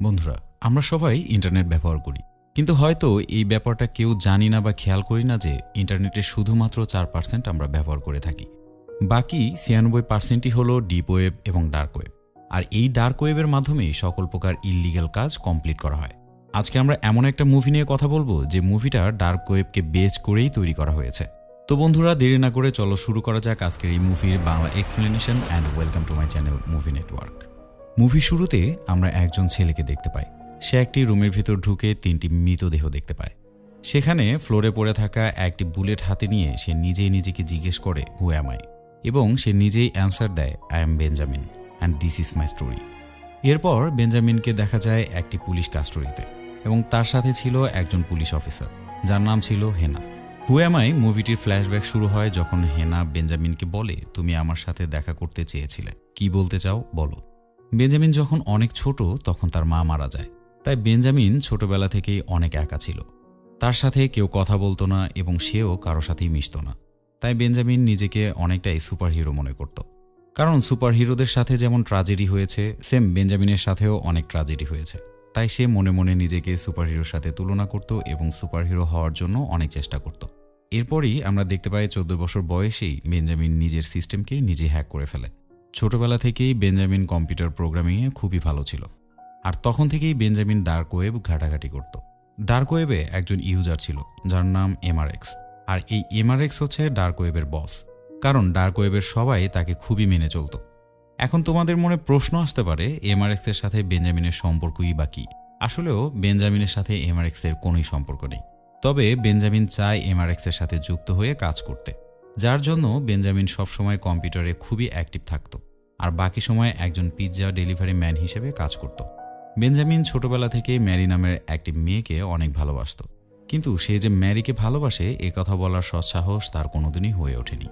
বন্ধুরা, আমরা সবাই ইন্টারনেট ব্যবহার করি। কিন্তু হয়তো এই ব্যাপারটা কেউ জানি না বা খেয়াল করি না যে ইন্টারনেটে শুধুমাত্র চার পার্সেন্ট আমরা ব্যবহার করে থাকি। বাকি ছিয়ানব্বই পার্সেন্টই হলো ডিপ ওয়েব এবং ডার্ক ওয়েব আর এই ডার্ক ওয়েবের মাধ্যমেই সকল প্রকার ইললিগাল কাজ কমপ্লিট করা হয়। আজকে আমরা এমন একটা মুভি নিয়ে কথা বলব যে মুভিটা ডার্ক ওয়েবকে বেচ করেই তৈরি করা হয়েছে। তো বন্ধুরা, দেরি না করে চলো শুরু করা যাক আজকের এই মুভির Bangla explanation and welcome to my channel movie network movie শুরুতে আমরা একজন ছেলেকে দেখতে পাই। সে একটি রুমের ভিতর ঢুকে তিনটি মৃতদেহ দেখতে পায়। সেখানে ফ্লোরে পড়ে থাকা একটি বুলেট হাতে নিয়ে সে নিজেই নিজেকে জিজ্ঞেস করে হু অ্যাম আই এবং সে নিজেই অ্যান্সার দেয় I am Benjamin and this is my story এরপর বেঞ্জামিনকে দেখা যায় একটি পুলিশ কাস্টোরিতে এবং তার সাথে ছিল একজন পুলিশ অফিসার, যার নাম ছিল হেনা। হুয়ামাই মুভিটির ফ্ল্যাশব্যাক শুরু হয় যখন হেনা বেঞ্জামিনকে বলে, তুমি আমার সাথে দেখা করতে চেয়েছিলে, কি বলতে চাও বলো। বেঞ্জামিন যখন অনেক ছোট, তখন তার মা মারা যায়। তাই বেঞ্জামিন ছোটবেলা থেকেই অনেক একা ছিল। তার সাথে কেউ কথা বলতো না এবং সেও কারও সাথেই মিশত না। তাই বেঞ্জামিন নিজেকে অনেকটাই সুপারহিরো মনে করত। কারণ সুপারহিরোদের সাথে যেমন ট্রাজেডি হয়েছে, সেম বেঞ্জামিনের সাথেও অনেক ট্রাজেডি হয়েছে। তাই সে মনে মনে নিজেকে সুপারহিরোর সাথে তুলনা করত এবং সুপারহিরো হওয়ার জন্য অনেক চেষ্টা করত। এরপরই আমরা দেখতে পাই চোদ্দ বছর বয়সেই বেঞ্জামিন নিজের সিস্টেমকে নিজে হ্যাক করে ফেলে। ছোটবেলা থেকেই বেঞ্জামিন কম্পিউটার প্রোগ্রামিংয়ে খুবই ভালো ছিল। আর তখন থেকেই বেঞ্জামিন ডার্ক ওয়েব ঘাটাঘাটি করত। ডার্ক ওয়েবে একজন ইউজার ছিল, যার নাম এমআরএক্স। আর এই এমআরএক্স হচ্ছে ডার্ক ওয়েবের বস। কারণ ডার্ক ওয়েবের সবাই তাকে খুবই মেনে চলত। এখন তোমাদের মনে প্রশ্ন আসতে পারে এমআরএক্স এর সাথে বেঞ্জামিনের সম্পর্কই বা কি? আসলেও বেঞ্জামিনের সাথে এমআরএক্স এর কোনোই সম্পর্ক নেই। তবে বেঞ্জামিন চায় এমআরএক্স এর সাথে যুক্ত হয়ে কাজ করতে, যার জন্য বেঞ্জামিন সবসময় কম্পিউটারে খুবই অ্যাক্টিভ থাকত। আর বাকি সময় একজন পিৎজা ডেলিভারি ম্যান হিসেবে কাজ করত। বেঞ্জামিন ছোটবেলা থেকে ম্যারি নামের একটি মেয়েকে অনেক ভালোবাসত। কিন্তু সে যে ম্যারিকে ভালোবাসে, এ কথা বলার সৎসাহস তার কোনোদিনই হয়ে ওঠেনি।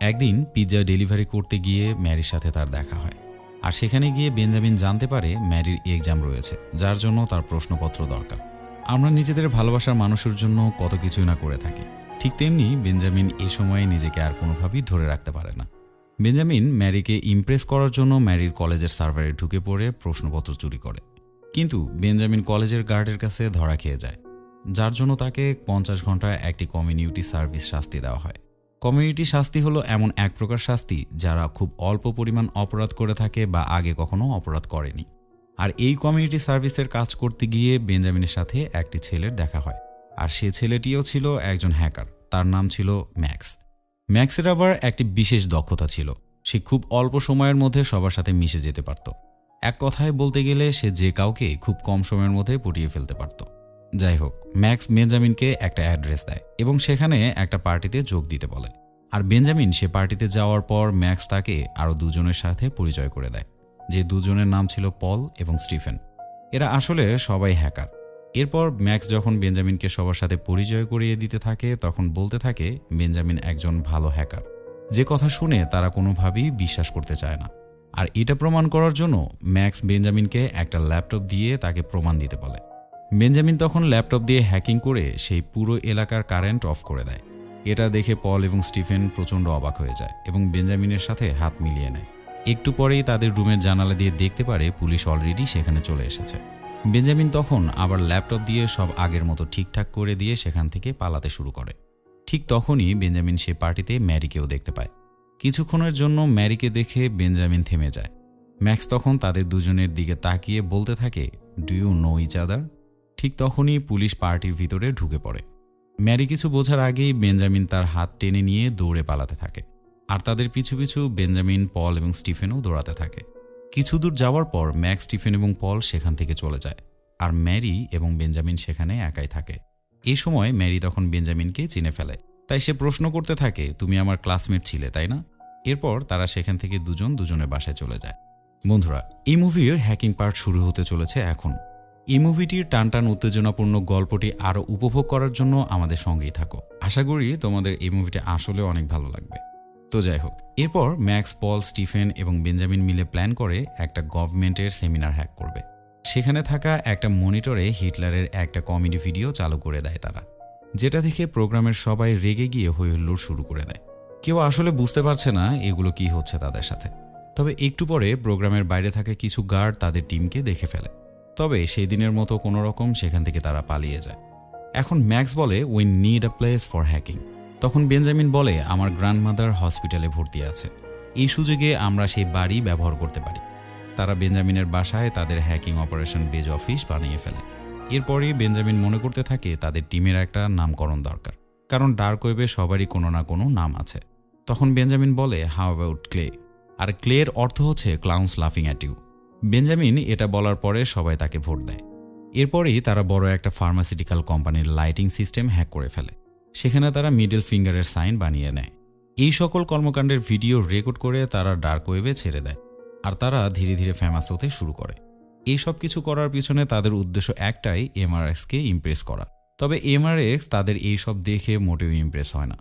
একদিন পিৎজা ডেলিভারি করতে গিয়ে ম্যারির সাথে তার দেখা হয়। আর সেখানে গিয়ে বেঞ্জামিন জানতে পারে ম্যারির এক্সাম রয়েছে, যার জন্য তার প্রশ্নপত্র দরকার। আমরা নিজেদের ভালোবাসার মানুষের জন্য কত কিছুই না করে থাকি। ঠিক তেমনি বেঞ্জামিন এ সময়ে নিজেকে আর কোনোভাবেই ধরে রাখতে পারে না। বেঞ্জামিন ম্যারিকে ইমপ্রেস করার জন্য ম্যারির কলেজের সার্ভারে ঢুকে পড়ে প্রশ্নপত্র চুরি করে। কিন্তু বেঞ্জামিন কলেজের গার্ডের কাছে ধরা খেয়ে যায়, যার জন্য তাকে পঞ্চাশ ঘণ্টা একটি কমিউনিটি সার্ভিস শাস্তি দেওয়া হয়। কমিউনিটি শাস্তি হলো এমন এক প্রকার শাস্তি যারা খুব অল্প পরিমাণ অপরাধ করে থাকে বা আগে কখনো অপরাধ করেনি। আর এই কমিউনিটি সার্ভিসের কাজ করতে গিয়ে বেঞ্জামিনের সাথে একটি ছেলের দেখা হয়, আর সে ছেলেটিও ছিল একজন হ্যাকার, তার নাম ছিল ম্যাক্স। ম্যাক্সের আবার একটি বিশেষ দক্ষতা ছিল। সে খুব অল্প সময়ের মধ্যে সবার সাথে মিশে যেতে পারত। এক কথায় বলতে গেলে সে যে কাউকে খুব কম সময়ের মধ্যে পটিয়ে ফেলতে পারত। যাই হোক, ম্যাক্স বেঞ্জামিনকে একটা অ্যাড্রেস দেয় এবং সেখানে একটা পার্টিতে যোগ দিতে বলে। আর বেঞ্জামিন সে পার্টিতে যাওয়ার পর ম্যাক্স তাকে আরও দুজনের সাথে পরিচয় করে দেয়, যে দুজনের নাম ছিল পল এবং স্টিফেন। এরা আসলে সবাই হ্যাকার। এরপর ম্যাক্স যখন বেঞ্জামিনকে সবার সাথে পরিচয় করিয়ে দিতে থাকে, তখন বলতে থাকে, বেঞ্জামিন একজন ভালো হ্যাকার। যে কথা শুনে তারা কোনোভাবেই বিশ্বাস করতে চায় না। আর এটা প্রমাণ করার জন্য ম্যাক্স বেঞ্জামিনকে একটা ল্যাপটপ দিয়ে তাকে প্রমাণ দিতে বলে। বেঞ্জামিন তখন ল্যাপটপ দিয়ে হ্যাকিং করে সেই পুরো এলাকার কারেন্ট অফ করে দেয়। এটা দেখে পল এবং স্টিফেন প্রচণ্ড অবাক হয়ে যায় এবং বেঞ্জামিনের সাথে হাত মিলিয়ে নেয়। একটু পরেই তাদের রুমের জানালা দিয়ে দেখতে পারে পুলিশ অলরেডি সেখানে চলে এসেছে। বেঞ্জামিন তখন আবার ল্যাপটপ দিয়ে সব আগের মতো ঠিকঠাক করে দিয়ে সেখান থেকে পালাতে শুরু করে। ঠিক তখনই বেঞ্জামিন সে পার্টিতে ম্যারিকেও দেখতে পায়। কিছুক্ষণের জন্য ম্যারিকে দেখে বেঞ্জামিন থেমে যায়। ম্যাক্স তখন তাদের দুজনের দিকে তাকিয়ে বলতে থাকে do you know each other ঠিক তখনই পুলিশ পার্টির ভিতরে ঢুকে পড়ে। ম্যারি কিছু বোঝার আগেই বেঞ্জামিন তার হাত টেনে নিয়ে দৌড়ে পালাতে থাকে। আর তাদের পিছু পিছু বেঞ্জামিন, পল এবং স্টিফেনও দৌড়াতে থাকে। কিছু দূর যাওয়ার পর ম্যাক্স, স্টিফেন এবং পল সেখান থেকে চলে যায় আর ম্যারি এবং বেঞ্জামিন সেখানে একাই থাকে। এই সময় ম্যারি তখন বেঞ্জামিনকে চিনে ফেলে। তাই সে প্রশ্ন করতে থাকে, তুমি আমার ক্লাসমেট ছিলে, তাই না? এরপর তারা সেখান থেকে দুজন দুজনের বাসায় চলে যায়। বন্ধুরা, এই মুভির হ্যাকিং পার্ট শুরু হতে চলেছে এখন। এই মুভিটির টানটান উত্তেজনাপূর্ণ গল্পটি আরও উপভোগ করার জন্য আমাদের সঙ্গেই থাকো। আশা করি তোমাদের এই মুভিটি আসলে অনেক ভালো লাগবে। তো যাই হোক, এরপর ম্যাক্স, পল, স্টিফেন এবং বেঞ্জামিন মিলে প্ল্যান করে একটা গভর্নমেন্টের সেমিনার হ্যাক করবে। সেখানে থাকা একটা মনিটরে হিটলারের একটা কমেডি ভিডিও চালু করে দেয় তারা, যেটা দেখে প্রোগ্রামের সবাই রেগে গিয়ে হৈহুল্লোড় শুরু করে দেয়। কেউ আসলে বুঝতে পারছে না এগুলো কি হচ্ছে তাদের সাথে। তবে একটু পরে প্রোগ্রামের বাইরে থাকা কিছু গার্ড তাদের টিমকে দেখে ফেলে। তবে সেই দিনের মতো কোনো রকম সেখান থেকে তারা পালিয়ে যায়। এখন ম্যাক্স বলে we need a place for hacking তখন বেঞ্জামিন বলে, আমার গ্র্যান্ডমাদার হসপিটালে ভর্তি আছে। এই সুযোগে আমরা সেই বাড়ি ব্যবহার করতে পারি। তারা বেঞ্জামিনের বাসায় তাদের হ্যাকিং অপারেশন বেজ অফিস বানিয়ে ফেলে। এরপরই বেঞ্জামিন মনে করতে থাকে, তাদের টিমের একটা নামকরণ দরকার। কারণ ডার্ক ওয়েবে সবারই কোনো না কোনো নাম আছে। তখন বেঞ্জামিন বলে হাউ অ্যাবাউট ক্লে আর ক্লের অর্থ হচ্ছে ক্লাউন্স লাফিং অ্যাট ইউ বেঞ্জামিন এটা বলার পরে সবাই তাকে ভোট দেয়। এরপরেই তারা বড় একটা ফার্মাসিউটিক্যাল কোম্পানির লাইটিং সিস্টেম হ্যাক করে ফেলে। সেখানে তারা মিডল ফিঙ্গারের সাইন বানিয়ে নেয়। এই সকল কর্মকাণ্ডের ভিডিও রেকর্ড করে তারা ডার্ক ওয়েবে ছেড়ে দেয় আর তারা ধীরে ধীরে ফেমাস হতে শুরু করে। এই সব কিছু করার পিছনে তাদের উদ্দেশ্য একটাই এমআরএক্সকে ইমপ্রেস করা। তবে এমআরএক্স তাদের এই সব দেখে মোটেও ইমপ্রেস হয় না।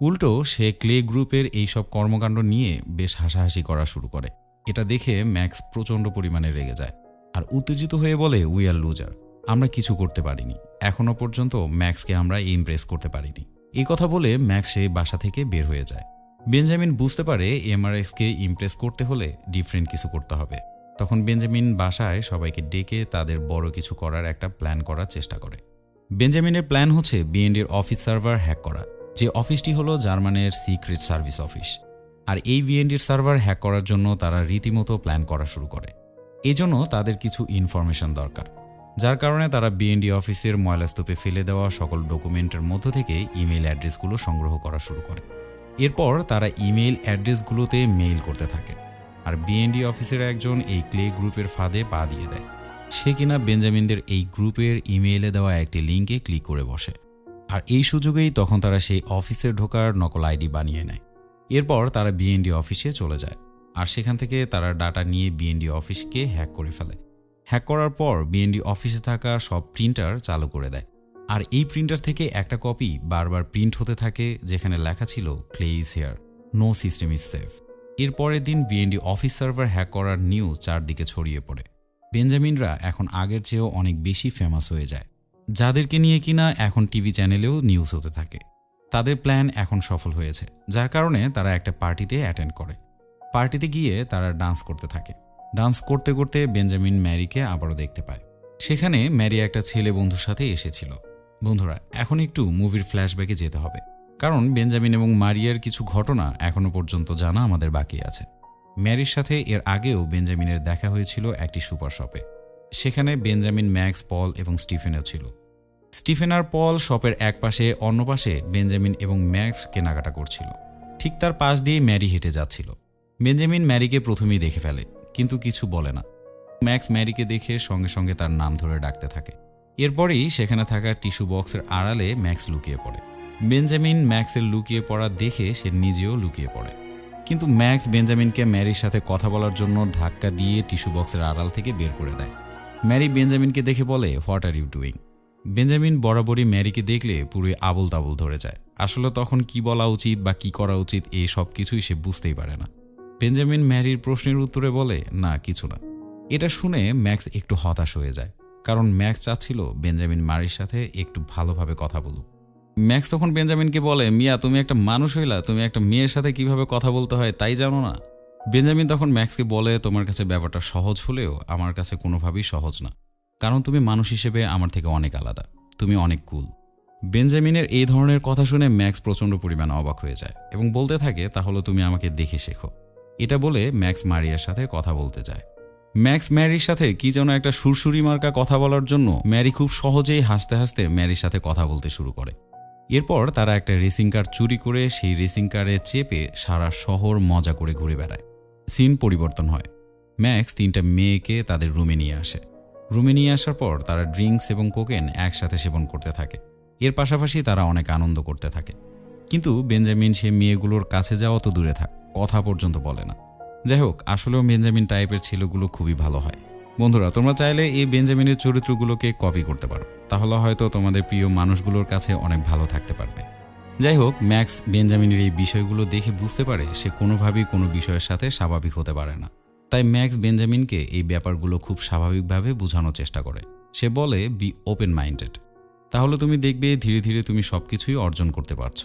উল্টো, সে ক্লে গ্রুপের এই সব কর্মকাণ্ড নিয়ে বেশ হাসাহাসি করা শুরু করে। এটা দেখে ম্যাক্স প্রচণ্ড পরিমাণে রেগে যায়। আর উত্তেজিত হয়ে বলে উই আর লুজার আমরা কিছু করতে পারিনি। এখনও পর্যন্ত ম্যাক্সকে আমরা ইমপ্রেস করতে পারিনি। এই কথা বলে ম্যাক্স সেই বাসা থেকে বের হয়ে যায়। বেঞ্জামিন বুঝতে পারে এমআরএক্সকে ইমপ্রেস করতে হলে ডিফারেন্ট কিছু করতে হবে। তখন বেঞ্জামিন বাসায় সবাইকে ডেকে তাদের বড় কিছু করার একটা প্ল্যান করার চেষ্টা করে। বেঞ্জামিনের প্ল্যান হচ্ছে বিএনডির অফিস সার্ভার হ্যাক করা। যে অফিসটি হলো জার্মানের সিক্রেট সার্ভিস অফিস। আর এই বিএনডির সার্ভার হ্যাক করার জন্য তারা রীতিমতো প্ল্যান করা শুরু করে। এজন্য তাদের কিছু ইনফরমেশন দরকার। যার কারণে তারা বিএনডি অফিসের ময়লাস্তূপে ফেলে দেওয়া সকল ডকুমেন্টের মধ্য থেকে ইমেল অ্যাড্রেসগুলো সংগ্রহ করা শুরু করে। এরপর তারা ইমেল অ্যাড্রেসগুলোতে মেইল করতে থাকে আর বিএনডি অফিসের একজন এই ক্লে গ্রুপের ফাঁদে পা দিয়ে দেয়। সে কিনা বেঞ্জামিনদের এই গ্রুপের ইমেইলে দেওয়া একটি লিঙ্কে ক্লিক করে বসে। আর এই সুযোগেই তখন তারা সেই অফিসে ঢোকার নকল আইডি বানিয়ে নেয়। এরপর তারা বিএনডি অফিসে চলে যায় আর সেখান থেকে তারা ডাটা নিয়ে বিএনডি অফিসকে হ্যাক করে ফেলে। হ্যাক করার পর বিএনডি অফিসে থাকা সব প্রিন্টার চালু করে দেয়। আর এই প্রিন্টার থেকে একটা কপি বারবার প্রিন্ট হতে থাকে, যেখানে লেখা ছিল Clay is here no system is safe এর পরের দিন বিএনডি অফিস সার্ভার হ্যাক করার নিউজ চারদিকে ছড়িয়ে পড়ে। বেঞ্জামিনরা এখন আগের চেয়েও অনেক বেশি ফেমাস হয়ে যায়। যাদেরকে নিয়ে কিনা এখন টিভি চ্যানেলেও নিউজ হতে থাকে। তাদের প্ল্যান এখন সফল হয়েছে। যার কারণে তারা একটা পার্টিতে অ্যাটেন্ড করে। পার্টিতে গিয়ে তারা ডান্স করতে থাকে। ডান্স করতে করতে বেঞ্জামিন ম্যারিকে আবারও দেখতে পায়। সেখানে ম্যারি একটা ছেলে বন্ধুর সাথে এসেছিল। বন্ধুরা, এখন একটু মুভির ফ্ল্যাশব্যাকে যেতে হবে। কারণ বেঞ্জামিন এবং মারিয়ার কিছু ঘটনা এখনও পর্যন্ত জানা আমাদের বাকি আছে। ম্যারির সাথে এর আগেও বেঞ্জামিনের দেখা হয়েছিল একটি সুপার শপে। সেখানে বেঞ্জামিন, ম্যাক্স, পল এবং স্টিফেনও ছিল। স্টিফেন আর পল শপের এক পাশে অন্য পাশে বেঞ্জামিন এবং ম্যাক্স কেনাকাটা করছিল। ঠিক তার পাশ দিয়ে ম্যারি হেঁটে যাচ্ছিল। বেঞ্জামিন ম্যারিকে প্রথমেই দেখে ফেলে। কিন্তু কিছু বলে না। ম্যাক্স ম্যারিকে দেখে সঙ্গে সঙ্গে তার নাম ধরে ডাকতে থাকে। এরপরেই সেখানে থাকা টিস্যু বক্সের আড়ালে ম্যাক্স লুকিয়ে পড়ে। বেঞ্জামিন ম্যাক্সের লুকিয়ে পড়া দেখে সে নিজেও লুকিয়ে পড়ে। কিন্তু ম্যাক্স বেঞ্জামিনকে ম্যারির সাথে কথা বলার জন্য ধাক্কা দিয়ে টিস্যু বক্সের আড়াল থেকে বের করে দেয়। ম্যারি বেঞ্জামিনকে দেখে বলে what are you doing Benjamin বরাবরই ম্যারিকে দেখলে পুরোই আবল তাবল ধরে যায়। আসলে তখন কি বলা উচিত বা কি করা উচিত এই সব কিছুই সে বুঝতেই পারে না। বেঞ্জামিন ম্যারির প্রশ্নের উত্তরে বলে, না, কিছু না। এটা শুনে ম্যাক্স একটু হতাশ হয়ে যায়, কারণ ম্যাক্স চাচ্ছিল বেঞ্জামিন মারির সাথে একটু ভালোভাবে কথা বলুক। ম্যাক্স তখন বেঞ্জামিনকে বলে, মিয়া, তুমি একটা মানুষ হইলা, তুমি একটা মেয়ের সাথে কীভাবে কথা বলতে হয় তাই জানো না? বেঞ্জামিন তখন ম্যাক্সকে বলে, তোমার কাছে ব্যাপারটা সহজ হলেও আমার কাছে কোনোভাবেই সহজ না। কারণ তুমি মানুষ হিসেবে আমার থেকে অনেক আলাদা। তুমি অনেক কুল। বেঞ্জামিনের এই ধরনের কথা শুনে ম্যাক্স প্রচণ্ড পরিমাণে অবাক হয়ে যায় এবং বলতে থাকে, তাহলে তুমি আমাকে দেখে শেখো। এটা বলে ম্যাক্স মারিয়ার সাথে কথা বলতে যায়। ম্যাক্স ম্যারির সাথে কি যেন একটা সুরসুরি মার্কা কথা বলার জন্য ম্যারি খুব সহজেই হাসতে হাসতে ম্যারির সাথে কথা বলতে শুরু করে। এরপর তারা একটা রেসিং কার চুরি করে সেই রেসিং কারে চেপে সারা শহর মজা করে ঘুরে বেড়ায়। সিন পরিবর্তন হয়। ম্যাক্স তিনটা মেয়েকে তাদের রুমে নিয়ে আসে। রুমে নিয়ে আসার পর তারা ড্রিঙ্কস এবং কোকেন একসাথে সেবন করতে থাকে। এর পাশাপাশি তারা অনেক আনন্দ করতে থাকে। কিন্তু বেঞ্জামিন সে মেয়েগুলোর কাছে যাওয়া তো দূরে থাক। কথা পর্যন্ত বলে না। যাই হোক আসলেও বেঞ্জামিন টাইপের ছেলেগুলো খুবই ভালো হয়। বন্ধুরা, তোমরা চাইলে এই বেঞ্জামিনের চরিত্রগুলোকে কপি করতে পারো। তাহলে হয়তো তোমাদের প্রিয় মানুষগুলোর কাছে অনেক ভালো থাকতে পারবে। যাই হোক ম্যাক্স বেঞ্জামিনের এই বিষয়গুলো দেখে বুঝতে পারে সে কোনোভাবেই কোনো বিষয়ের সাথে স্বাভাবিক হতে পারে না। তাই ম্যাক্স বেঞ্জামিনকে এই ব্যাপারগুলো খুব স্বাভাবিকভাবে বোঝানোর চেষ্টা করে। সে বলে বি ওপেন মাইন্ডেড তাহলে তুমি দেখবে ধীরে ধীরে তুমি সব কিছুই অর্জন করতে পারছ।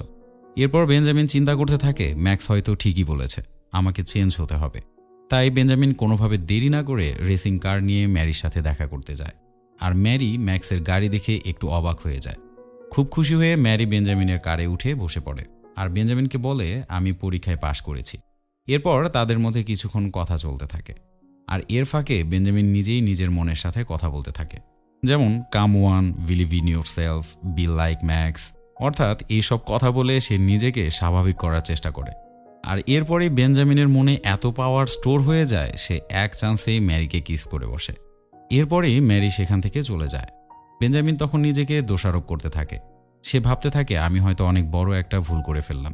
এরপর বেঞ্জামিন চিন্তা করতে থাকে, ম্যাক্স হয়তো ঠিকই বলেছে, আমাকে চেঞ্জ হতে হবে। তাই বেঞ্জামিন কোনোভাবে দেরি না করে রেসিং কার নিয়ে ম্যারির সাথে দেখা করতে যায়। আর ম্যারি ম্যাক্সের গাড়ি দেখে একটু অবাক হয়ে যায়। খুব খুশি হয়ে ম্যারি বেঞ্জামিনের কারে উঠে বসে পড়ে। আর বেঞ্জামিনকে বলে, আমি পরীক্ষায় পাশ করেছি। এরপর তাদের মধ্যে কিছুক্ষণ কথা চলতে থাকে। আর এর ফাঁকে বেঞ্জামিন নিজেই নিজের মনের সাথে কথা বলতে থাকে। যেমন, come on, believe in yourself be like Max. অর্থাৎ এইসব কথা বলে সে নিজেকে স্বাভাবিক করার চেষ্টা করে। আর এরপরেই বেঞ্জামিনের মনে এত পাওয়ার স্টোর হয়ে যায়, সে এক চান্সেই ম্যারিকে কিস করে বসে। এরপরেই ম্যারি সেখান থেকে চলে যায়। বেঞ্জামিন তখন নিজেকে দোষারোপ করতে থাকে। সে ভাবতে থাকে, আমি হয়তো অনেক বড় একটা ভুল করে ফেললাম।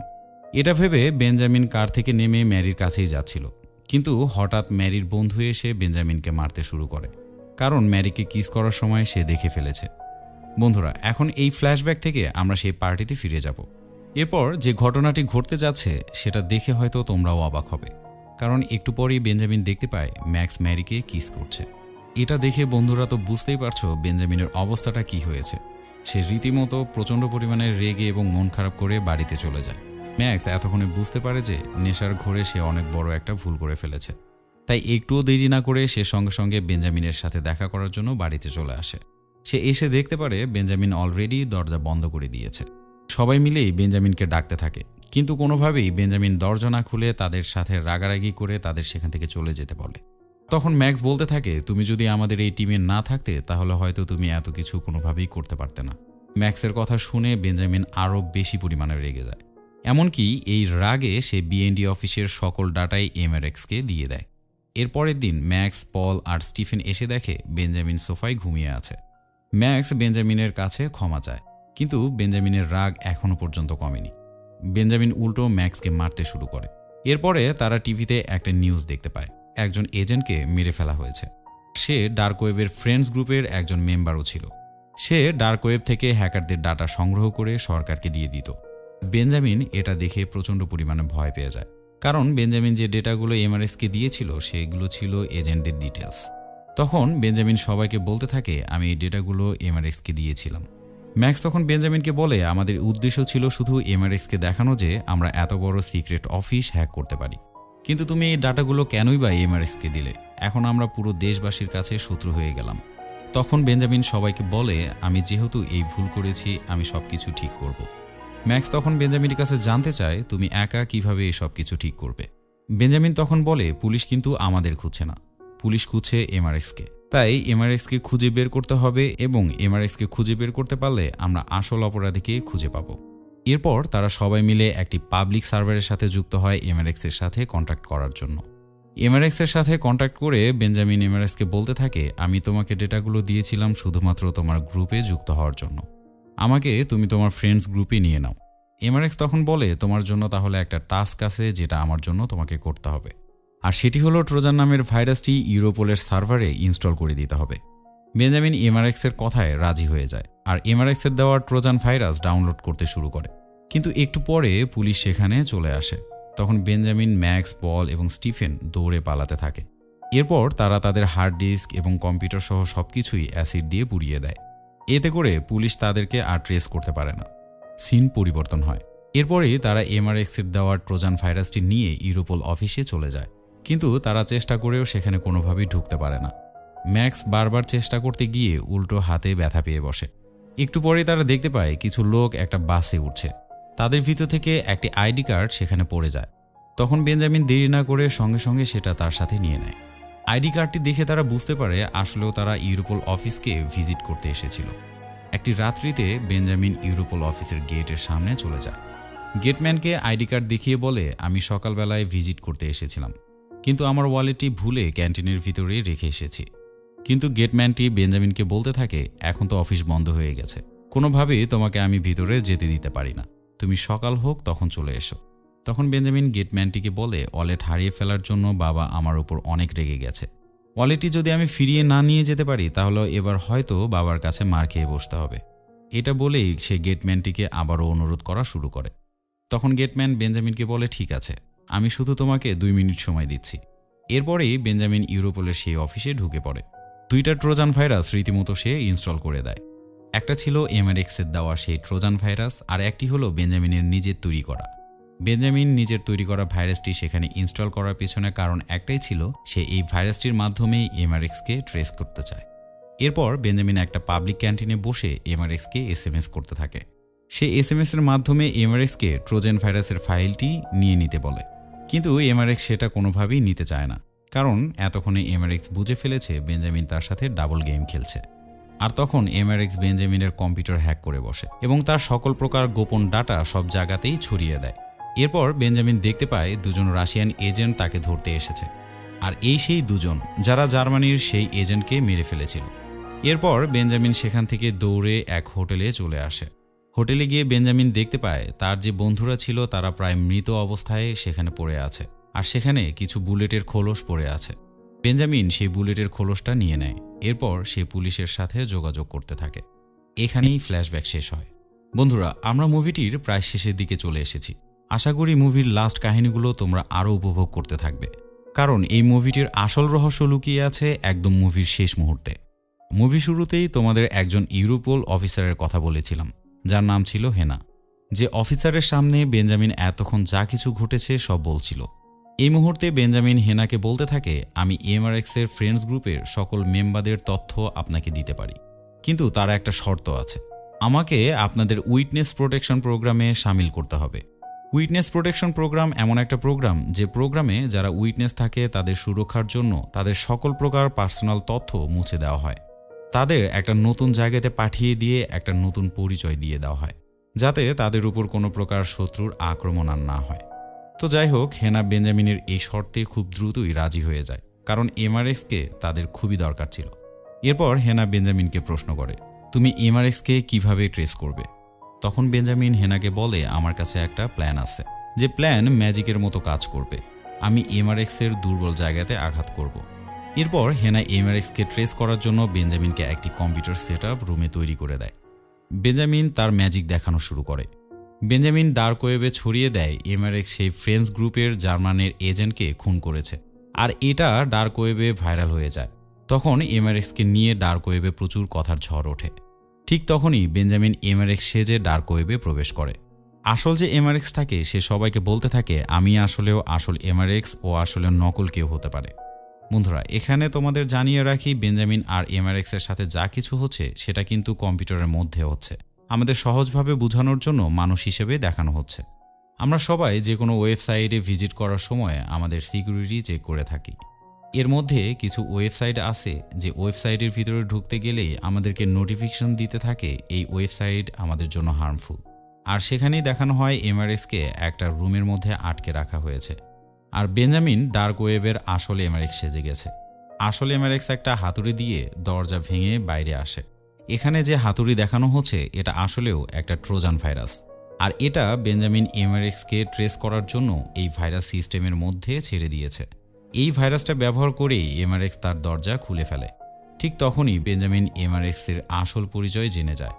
এটা ভেবে বেঞ্জামিন কার থেকে নেমে ম্যারির কাছেই যাচ্ছিল। কিন্তু হঠাৎ ম্যারির বন্ধু এসে বেঞ্জামিনকে মারতে শুরু করে। কারণ ম্যারিকে কিস করার সময় সে দেখে ফেলেছে। বন্ধুরা, এখন এই ফ্ল্যাশব্যাক থেকে আমরা সেই পার্টিতে ফিরে যাব। এরপর যে ঘটনাটি ঘটতে যাচ্ছে, সেটা দেখে হয়তো তোমরাও অবাক হবে। কারণ একটু পরেই বেঞ্জামিন দেখতে পায় ম্যাক্স ম্যারিকে কিস করছে। এটা দেখে বন্ধুরা তো বুঝতেই পারছ বেঞ্জামিনের অবস্থাটা কি হয়েছে। সে রীতিমতো প্রচণ্ড পরিমাণে রেগে এবং মন খারাপ করে বাড়িতে চলে যায়। ম্যাক্স এতক্ষণে বুঝতে পারে যে নেশার ঘোরে সে অনেক বড় একটা ভুল করে ফেলেছে। তাই একটুও দেরি না করে সে সঙ্গে সঙ্গে বেঞ্জামিনের সাথে দেখা করার জন্য বাড়িতে চলে আসে। সে এসে দেখতে পারে বেঞ্জামিন অলরেডি দরজা বন্ধ করে দিয়েছে। সবাই মিলেই বেঞ্জামিনকে ডাকতে থাকে। কিন্তু কোনোভাবেই বেঞ্জামিন দরজা না খুলে তাদের সাথে রাগারাগি করে তাদের সেখান থেকে চলে যেতে বলে। তখন ম্যাক্স বলতে থাকে, তুমি যদি আমাদের এই টিমে না থাকতে, তাহলে হয়তো তুমি এত কিছু কোনোভাবেই করতে পারতে না। ম্যাক্সের কথা শুনে বেঞ্জামিন আরও বেশি পরিমাণে রেগে যায়। এমনকি এই রাগে সে বিএনডি অফিসের সকল ডাটাই এমআরএক্সকে দিয়ে দেয়। এরপরের দিন ম্যাক্স, পল আর স্টিফেন এসে দেখে বেঞ্জামিন সোফায় ঘুমিয়ে আছে। ম্যাক্স বেঞ্জামিনের কাছে ক্ষমা চায়, কিন্তু বেঞ্জামিনের রাগ এখনও পর্যন্ত কমেনি। বেঞ্জামিন উল্টো ম্যাক্সকে মারতে শুরু করে। এরপরে তারা টিভিতে একটা নিউজ দেখতে পায়। একজন এজেন্টকে মেরে ফেলা হয়েছে। সে ডার্ক ওয়েবের ফ্রেন্ডস গ্রুপের একজন মেম্বারও ছিল। সে ডার্ক ওয়েব থেকে হ্যাকারদের ডাটা সংগ্রহ করে সরকারকে দিয়ে দিত। বেঞ্জামিন এটা দেখে প্রচণ্ড পরিমাণে ভয় পেয়ে যায়। কারণ বেঞ্জামিন যে ডেটাগুলো এমআরএসকে দিয়েছিল, সেগুলো ছিল এজেন্টদের ডিটেলস তখন বেঞ্জামিন সবাইকে বলতে থাকে, আমি এই ডেটাগুলো এমআরএক্সকে দিয়েছিলাম। ম্যাক্স তখন বেঞ্জামিনকে বলে, আমাদের উদ্দেশ্য ছিল শুধু এমআরএক্সকে দেখানো যে আমরা এত বড় সিক্রেট অফিস হ্যাক করতে পারি। কিন্তু তুমি এই ডাটাগুলো কেনই বা এমআরএক্সকে দিলে? এখন আমরা পুরো দেশবাসীর কাছে শত্রু হয়ে গেলাম। তখন বেঞ্জামিন সবাইকে বলে, আমি যেহেতু এই ভুল করেছি, আমি সব কিছু ঠিক করব। ম্যাক্স তখন বেঞ্জামিনের কাছে জানতে চায়, তুমি একা কীভাবে এই সব কিছু ঠিক করবে? বেঞ্জামিন তখন বলে, পুলিশ কিন্তু আমাদের খুঁজছে না। পুলিশ খুঁজছে এমআরএক্সকে। তাই এমআরএক্সকে খুঁজে বের করতে হবে এবং এমআরএক্সকে খুঁজে বের করতে পারলে আমরা আসল অপরাধীকে খুঁজে পাবো। এরপর তারা সবাই মিলে একটি পাবলিক সার্ভারের সাথে যুক্ত হয় এমআরএক্সের সাথে কন্ট্যাক্ট করার জন্য। এমআরএক্সের সাথে কন্ট্যাক্ট করে বেঞ্জামিন এমআরএক্সকে বলতে থাকে, আমি তোমাকে ডেটাগুলো দিয়েছিলাম শুধুমাত্র তোমার গ্রুপে যুক্ত হওয়ার জন্য। আমাকে তুমি তোমার ফ্রেন্ডস গ্রুপে নিয়ে নাও। এমআরএক্স তখন বলে, তোমার জন্য তাহলে একটা টাস্ক আছে যেটা আমার জন্য তোমাকে করতে হবে। আর সেটি হলো ট্রোজান নামের ভাইরাসটি ইউরোপোলের সার্ভারে ইনস্টল করে দিতে হবে। বেঞ্জামিন এমআরএক্সের কথায় রাজি হয়ে যায় আর এমআরএক্সের দেওয়া ট্রোজান ভাইরাস ডাউনলোড করতে শুরু করে। কিন্তু একটু পরে পুলিশ সেখানে চলে আসে। তখন বেঞ্জামিন, ম্যাক্স, পল এবং স্টিফেন দৌড়ে পালাতে থাকে। এরপর তারা তাদের হার্ড ডিস্ক এবং কম্পিউটার সহ সবকিছুই অ্যাসিড দিয়ে পুড়িয়ে দেয়। এতে করে পুলিশ তাদেরকে আর ট্রেস করতে পারে না। সিন পরিবর্তন হয়। এরপরেই তারা এমআরএক্সের দেওয়া ট্রোজান ভাইরাসটি নিয়ে ইউরোপোল অফিসে চলে যায়। কিন্তু তারা চেষ্টা করেও সেখানে কোনোভাবেই ঢুকতে পারে না। ম্যাক্স বারবার চেষ্টা করতে গিয়ে উল্টো হাতে ব্যথা পেয়ে বসে। একটু পরেই তারা দেখতে পায় কিছু লোক একটা বাসে উঠছে। তাদের ভিতর থেকে একটি আইডি কার্ড সেখানে পড়ে যায়। তখন বেঞ্জামিন দেরি না করে সঙ্গে সঙ্গে সেটা তার সাথে নিয়ে নেয়। আইডি কার্ডটি দেখে তারা বুঝতে পারে আসলেও তারা ইউরোপল অফিসকে ভিজিট করতে এসেছিল। একটি রাত্রিতে বেঞ্জামিন ইউরোপল অফিসের গেটের সামনে চলে যায়। গেটম্যানকে আইডি কার্ড দেখিয়ে বলে, আমি সকালবেলায় ভিজিট করতে এসেছিলাম। কিন্তু আমার ওয়ালেটটি ভুলে ক্যান্টিনের ভিতরে রেখে এসেছি। কিন্তু গেটম্যানটি বেঞ্জামিনকে বলতে থাকে, এখন তো অফিস বন্ধ হয়ে গেছে। কোনোভাবেই তোমাকে আমি ভিতরে যেতে দিতে পারি না। তুমি সকাল হোক, তখন চলে এসো। তখন বেঞ্জামিন গেটম্যানটিকে বলে, ওয়ালেট হারিয়ে ফেলার জন্য বাবা আমার উপর অনেক রেগে গেছে। ওয়ালেটটি যদি আমি ফিরিয়ে না নিয়ে যেতে পারি, তাহলে এবার হয়তো বাবার কাছে মার খেয়ে বসতে হবে। এটা বলেই সে গেটম্যানটিকে আবারও অনুরোধ করা শুরু করে। তখন গেটম্যান বেঞ্জামিনকে বলে, ঠিক আছে। আমি শুধু তোমাকে দুই মিনিট সময় দিচ্ছি। এরপরেই বেঞ্জামিন ইউরোপোলের সেই অফিসে ঢুকে পড়ে। দুইটা ট্রোজান ভাইরাস রীতিমতো সে ইনস্টল করে দেয়। একটা ছিল এমআরএক্সের দেওয়া সেই ট্রোজান ভাইরাস, আর একটি হলো বেঞ্জামিনের নিজের তৈরি করা। বেঞ্জামিন নিজের তৈরি করা ভাইরাসটি সেখানে ইনস্টল করার পেছনে কারণ একটাই ছিল, সে এই ভাইরাসটির মাধ্যমেই এমআরএক্সকে ট্রেস করতে চায়। এরপর বেঞ্জামিন একটা পাবলিক ক্যান্টিনে বসে এমআরএক্সকে এস এম এস করতে থাকে। সে এস এম এর মাধ্যমে এমআরএক্সকে ট্রোজেন ভাইরাসের ফাইলটি নিয়ে নিতে বলে। কিন্তু এমআরএক্স সেটা কোনোভাবেই নিতে চায় না। কারণ এতক্ষণে এমআরএক্স বুঝে ফেলেছে বেঞ্জামিন তার সাথে ডাবল গেম খেলছে। আর তখন এমআরএক্স বেঞ্জামিনের কম্পিউটার হ্যাক করে বসে এবং তার সকল প্রকার গোপন ডাটা সব জায়গাতেই ছড়িয়ে দেয়। এরপর বেঞ্জামিন দেখতে পায় দুজন রাশিয়ান এজেন্ট তাকে ধরতে এসেছে। আর এই সেই দুজন যারা জার্মানির সেই এজেন্টকে মেরে ফেলেছিল। এরপর বেঞ্জামিন সেখান থেকে দৌড়ে এক হোটেলে চলে আসে। হোটেলে গিয়ে বেঞ্জামিন দেখতে পায়, তার যে বন্ধুরা ছিল তারা প্রায় মৃত অবস্থায় সেখানে পড়ে আছে, আর সেখানে কিছু বুলেটের খোলস পড়ে আছে। বেঞ্জামিন সেই বুলেটের খোলসটা নিয়ে নেয়, এরপর সে পুলিশের সাথে যোগাযোগ করতে থাকে। এখানেই ফ্ল্যাশব্যাক শেষ হয়। বন্ধুরা, আমরা মুভিটির প্রায় শেষের দিকে চলে এসেছি। আশা করি মুভির লাস্ট কাহিনীগুলো তোমরা আরও উপভোগ করতে থাকবে, কারণ এই মুভিটির আসল রহস্য লুকিয়ে আছে একদম মুভির শেষ মুহূর্তে। মুভি শুরুতেই তোমাদের একজন ইউরোপোল অফিসারের কথা বলেছিলাম। যার নাম ছিল হেনা। যে অফিসারের সামনে বেঞ্জামিন এতক্ষণ যা কিছু ঘটেছে সব বলছিল। এই মুহূর্তে বেঞ্জামিন হেনাকে বলতে থাকে, আমি এমআরএক্সের ফ্রেন্ডস গ্রুপের সকল মেম্বারদের তথ্য আপনাকে দিতে পারি। কিন্তু তার একটা শর্ত আছে। আমাকে আপনাদের উইটনেস প্রোটেকশন প্রোগ্রামে সামিল করতে হবে। উইটনেস প্রোটেকশন প্রোগ্রাম এমন একটা প্রোগ্রাম যে প্রোগ্রামে যারা উইটনেস থাকে তাদের সুরক্ষার জন্য তাদের সকল প্রকার পার্সোনাল তথ্য মুছে দেওয়া হয়। তাদের একটা নতুন জায়গাতে পাঠিয়ে দিয়ে একটা নতুন পরিচয় দিয়ে দেওয়া হয়, যাতে তাদের উপর কোনো প্রকার শত্রুর আক্রমণ আর না হয়। তো যাই হোক, হেনা বেঞ্জামিনের এই শর্তে খুব দ্রুতই রাজি হয়ে যায়, কারণ এমআরএক্সকে তাদের খুবই দরকার ছিল। এরপর হেনা বেঞ্জামিনকে প্রশ্ন করে, তুমি এমআরএক্সকে কীভাবে ট্রেস করবে? তখন বেঞ্জামিন হেনাকে বলে, আমার কাছে একটা প্ল্যান আছে, যে প্ল্যান ম্যাজিকের মতো কাজ করবে। আমি এমআরএক্সের দুর্বল জায়গাতে আঘাত করব। এরপর হেনা এমআরএক্সকে ট্রেস করার জন্য বেঞ্জামিনকে একটি কম্পিউটার সেট রুমে তৈরি করে দেয়। বেঞ্জামিন তার ম্যাজিক দেখানো শুরু করে। বেঞ্জামিন ডার্ক ওয়েবে ছড়িয়ে দেয়, এমআরএক্স সেই ফ্রেন্ডস গ্রুপের জার্মানের এজেন্টকে খুন করেছে। আর এটা ডার্ক ওয়েবে ভাইরাল হয়ে যায়। তখন এমআরএক্সকে নিয়ে ডার্ক ওয়েবে প্রচুর কথার ঝড় ওঠে। ঠিক তখনই বেঞ্জামিন এমআরএক্স সেজে ডার্ক ওয়েবে প্রবেশ করে। আসল যে এমআরএক্স থাকে, সে সবাইকে বলতে থাকে, আমি আসলেও আসল এমআরএক্স ও আসলে নকল কেউ হতে পারে। বন্ধুরা, এখানে তোমাদের জানিয়ে রাখি, বেঞ্জামিন আর এমআরএক্স এর সাথে যা কিছু হচ্ছে, সেটা কিন্তু কম্পিউটারের মধ্যে হচ্ছে। আমাদের সহজভাবে বোঝানোর জন্য মানুষ হিসেবে দেখানো হচ্ছে। আমরা সবাই যে কোনো ওয়েবসাইটে ভিজিট করার সময় আমাদের সিকিউরিটি চেক করে থাকি। এর মধ্যে কিছু ওয়েবসাইট আছে যে ওয়েবসাইটের ভিতরে ঢুকতে গেলেই আমাদেরকে নোটিফিকেশন দিতে থাকে, এই ওয়েবসাইট আমাদের জন্য হার্মফুল। আর সেখানেই দেখানো হয় এমআরএসকে একটা রুমের মধ্যে আটকে রাখা হয়েছে। আর বেঞ্জামিন ডার্ক ওয়েবের আসল এমআরএক্স সেজে গেছে। আসল এমআরএক্স একটা হাতুড়ি দিয়ে দরজা ভেঙে বাইরে আসে। এখানে যে হাতুড়ি দেখানো হচ্ছে, এটা আসলেও একটা ট্রোজান ভাইরাস। আর এটা বেঞ্জামিন এমআরএক্সকে ট্রেস করার জন্য এই ভাইরাস সিস্টেমের মধ্যে ছেড়ে দিয়েছে। এই ভাইরাসটা ব্যবহার করেই এমআরএক্স তার দরজা খুলে ফেলে। ঠিক তখনই বেঞ্জামিন এমআরএক্সের আসল পরিচয় জেনে যায়।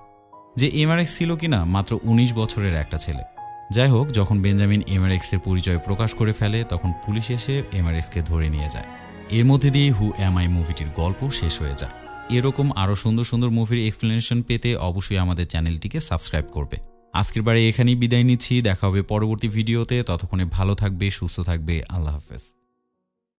যে এমআরএক্স ছিল কিনা মাত্র ১৯ বছরের একটা ছেলে। যাই হোক যখন বেঞ্জামিন এমআরএক্সের পরিচয় প্রকাশ করে ফেলে, তখন পুলিশ এসে এমআরএক্সকে ধরে নিয়ে যায়। এর মধ্যে দিয়ে হু এম আই মুভিটির গল্প শেষ হয়ে যায়। এরকম আরও সুন্দর সুন্দর মুভির এক্সপ্লেনেশন পেতে অবশ্যই আমাদের চ্যানেলটিকে সাবস্ক্রাইব করবে। আজকের বারে এখানেই বিদায় নিচ্ছি। দেখা হবে পরবর্তী ভিডিওতে ততক্ষণে ভালো থাকবে, সুস্থ থাকবে। আল্লাহ হাফেজ।